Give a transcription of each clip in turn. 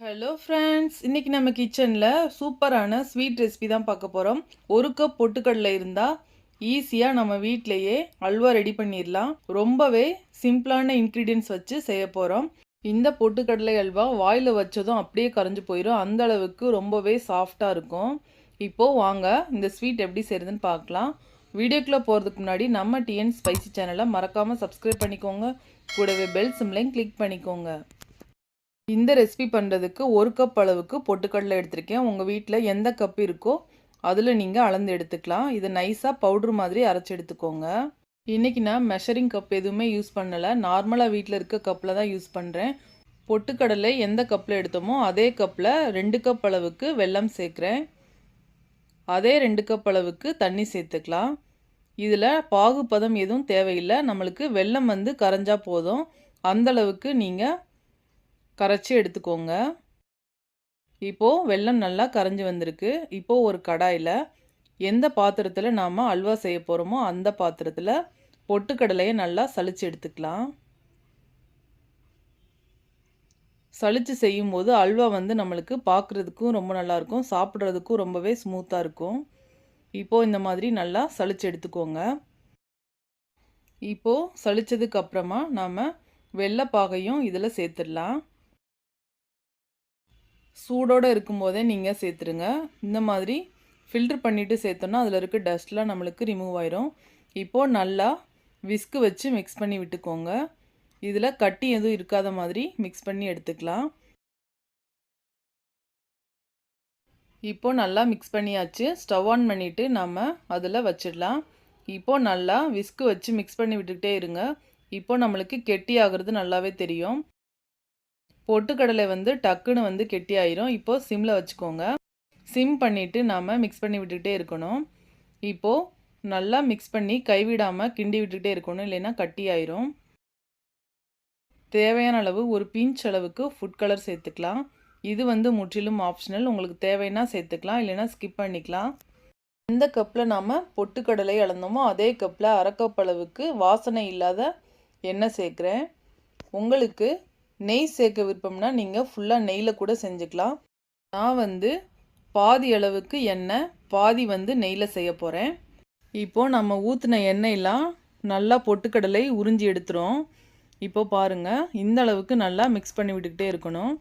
Hello friends இன்றைக்கி நம்ம கிச்சனில் சூப்பரான ஸ்வீட் ரெசிபி தான் பார்க்க போகிறோம் ஒரு கப் பொட்டுக்கடலை இருந்தால் ஈஸியாக நம்ம வீட்டிலையே அல்வா ரெடி பண்ணிடலாம் ரொம்பவே சிம்பிளான இன்க்ரீடியன்ஸ் வச்சு செய்ய போகிறோம் இந்த பொட்டுக்கடலை அல்வா வாயில் வச்சதும் அப்படியே கரைஞ்சு போயிடும் அந்த அளவுக்கு ரொம்பவே சாஃப்டாக இருக்கும். இப்போது வாங்க இந்த ஸ்வீட் எப்படி செய்யுதுன்னு பார்க்கலாம். வீடியோக்குள்ளே போகிறதுக்கு முன்னாடி நம்ம டிஎன் ஸ்பைசி சேனலை மறக்காமல் சப்ஸ்கிரைப் பண்ணிக்கோங்க. கூடவே பெல் சிம்லையும் கிளிக் பண்ணிக்கோங்க. இந்த ரெசிபி பண்ணுறதுக்கு ஒரு கப் அளவுக்கு பொட்டுக்கடலை எடுத்திருக்கேன். உங்கள் வீட்டில் எந்த கப் இருக்கோ அதில் நீங்கள் அளந்து எடுத்துக்கலாம். இதை நைஸாக பவுட்ரு மாதிரி அரைச்சி எடுத்துக்கோங்க. இன்றைக்கி நான் மெஷரிங் கப் எதுவுமே யூஸ் பண்ணலை. நார்மலாக வீட்டில் இருக்க கப்பில் தான் யூஸ் பண்ணுறேன் பொட்டுக்கடலை எந்த கப்பில் எடுத்தோமோ அதே கப்பில் ரெண்டு கப் அளவுக்கு வெல்லம் சேர்க்குறேன். அதே ரெண்டு கப் அளவுக்கு தண்ணி சேர்த்துக்கலாம். இதில் பாகுபதம் எதுவும் தேவையில்லை. நம்மளுக்கு வெல்லம் வந்து கரைஞ்சா போதும். அந்தளவுக்கு நீங்கள் கரைச்சி எடுத்துக்கோங்க. இப்போது வெல்லம் நல்லா கரைஞ்சி வந்திருக்கு. இப்போது ஒரு கடாயில் எந்த பாத்திரத்தில் நாம் அல்வா செய்ய போகிறோமோ அந்த பாத்திரத்தில் பொட்டுக்கடலையை நல்லா சளிச்சு எடுத்துக்கலாம். சளிச்சு செய்யும்போது அல்வா வந்து நம்மளுக்கு பார்க்குறதுக்கும் ரொம்ப நல்லாயிருக்கும் சாப்பிட்றதுக்கும் ரொம்பவே ஸ்மூத்தாக இருக்கும். இப்போது இந்த மாதிரி நல்லா சளிச்சு எடுத்துக்கோங்க. இப்போது சளிச்சதுக்கு அப்புறமா நாம் வெள்ளைப்பாகையும் இதில் சேர்த்துடலாம். சூடோடு இருக்கும்போதே நீங்கள் சேர்த்துருங்க. இந்த மாதிரி ஃபில்ட்ரு பண்ணிவிட்டு சேர்த்தோன்னா அதில் இருக்க டஸ்ட்லாம் நம்மளுக்கு ரிமூவ் ஆயிரும். இப்போது நல்லா விஸ்கு வச்சு மிக்ஸ் பண்ணி விட்டுக்கோங்க. இதில் கட்டி எதுவும் இருக்காத மாதிரி மிக்ஸ் பண்ணி எடுத்துக்கலாம். இப்போது நல்லா மிக்ஸ் பண்ணியாச்சு. ஸ்டவ் ஆன் பண்ணிவிட்டு நம்ம அதில் வச்சிடலாம். இப்போது நல்லா விஸ்கு வச்சு மிக்ஸ் பண்ணி விட்டுக்கிட்டே இருங்க. இப்போது நம்மளுக்கு கெட்டி ஆகிறது நல்லாவே தெரியும். பொட்டுக்கடலை வந்து டக்குன்னு வந்து கெட்டி ஆயிரும் இப்போது சிம்மில் வச்சுக்கோங்க. சிம் பண்ணிவிட்டு நாம் மிக்ஸ் பண்ணி விட்டுக்கிட்டே இருக்கணும். இப்போது நல்லா மிக்ஸ் பண்ணி கைவிடாமல் கிண்டி விட்டுக்கிட்டே இருக்கணும். இல்லைன்னா கட்டி ஆயிரும் தேவையான அளவு ஒரு பிஞ்ச் அளவுக்கு ஃபுட் கலர் சேர்த்துக்கலாம். இது வந்து முற்றிலும் ஆப்ஷனல் உங்களுக்கு தேவைன்னா சேர்த்துக்கலாம். இல்லைன்னா ஸ்கிப் பண்ணிக்கலாம். எந்த கப்பில் நாம் பொட்டுக்கடலை அளந்தோமோ அதே கப்பில் அரை அளவுக்கு வாசனை இல்லாத எண்ணெய் சேர்க்குறேன். உங்களுக்கு நெய் சேர்க்க விருப்பம்னா நீங்கள் ஃபுல்லாக நெய்யில் கூட செஞ்சுக்கலாம். நான் வந்து பாதி அளவுக்கு எண்ணெய் பாதி வந்து நெய்யில் செய்ய போகிறேன் இப்போது நம்ம ஊற்றின எண்ணெயெலாம் நல்லா பொட்டுக்கடலை உறிஞ்சி எடுத்துரும். இப்போது பாருங்கள் இந்த அளவுக்கு நல்லா மிக்ஸ் பண்ணி விட்டுக்கிட்டே இருக்கணும்.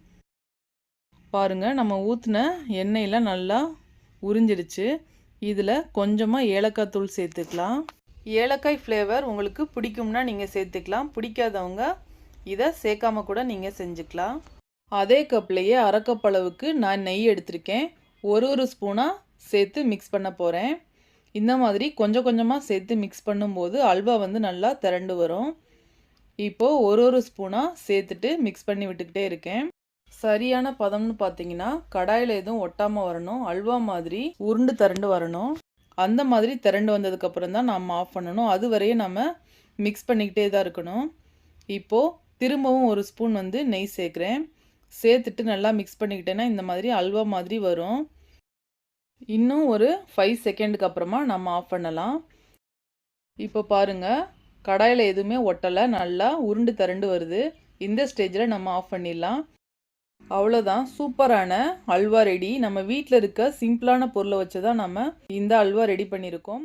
பாருங்கள் நம்ம ஊற்றின எண்ணெயில் நல்லா உறிஞ்சிடுச்சு இதில் கொஞ்சமாக ஏலக்காய் தூள் சேர்த்துக்கலாம். ஏலக்காய் ஃப்ளேவர் உங்களுக்கு பிடிக்கும்னா நீங்கள் சேர்த்துக்கலாம். பிடிக்காதவங்க இதை சேர்க்காம கூட நீங்கள் செஞ்சுக்கலாம். அதே கப்லேயே அரைக்கப்பளவுக்கு நான் நெய் எடுத்திருக்கேன். ஒரு ஒரு ஸ்பூனாக சேர்த்து மிக்ஸ் பண்ண போகிறேன் இந்த மாதிரி கொஞ்சம் கொஞ்சமாக சேர்த்து மிக்ஸ் பண்ணும்போது அல்வா வந்து நல்லா திரண்டு வரும். இப்போது ஒரு ஒரு ஸ்பூனாக சேர்த்துட்டு மிக்ஸ் பண்ணி விட்டுக்கிட்டே இருக்கேன். சரியான பதம்னு பார்த்தீங்கன்னா கடாயில் எதுவும் ஒட்டாமல் வரணும். அல்வா மாதிரி உருண்டு திரண்டு வரணும். அந்த மாதிரி திரண்டு வந்ததுக்கப்புறம் தான் நம்ம ஆஃப் பண்ணணும். அது வரையும் நம்ம மிக்ஸ் பண்ணிக்கிட்டே தான் இருக்கணும். இப்போது திரும்பவும் ஒரு ஸ்பூன் வந்து நெய் சேர்க்குறேன். சேர்த்துட்டு நல்லா மிக்ஸ் பண்ணிக்கிட்டேன்னா இந்த மாதிரி அல்வா மாதிரி வரும். இன்னும் ஒரு ஃபைவ் செகண்டுக்கு அப்புறமா நம்ம ஆஃப் பண்ணலாம். இப்போ பாருங்கள் கடாயில் எதுவுமே ஒட்டலை நல்லா உருண்டு திரண்டு வருது. இந்த ஸ்டேஜில் நம்ம ஆஃப் பண்ணிடலாம். அவ்வளோதான் சூப்பரான அல்வா ரெடி நம்ம வீட்டில் இருக்க சிம்பிளான பொருளை வச்சு தான் நம்ம இந்த அல்வா ரெடி பண்ணியிருக்கோம்.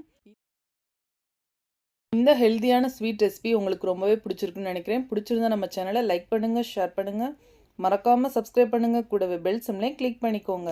இந்த ஹெல்த்தியான ஸ்வீட் ரெசிபி உங்களுக்கு ரொம்பவே பிடிச்சிருக்குன்னு நினைக்கிறேன். பிடிச்சிருந்தா நம்ம சேனலை லைக் பண்ணுங்கள் ஷேர் பண்ணுங்கள் மறக்காமல் சப்ஸ்கிரைப் பண்ணுங்கள் கூடவே பெல் சிம்லையும் கிளிக் பண்ணிக்கோங்க.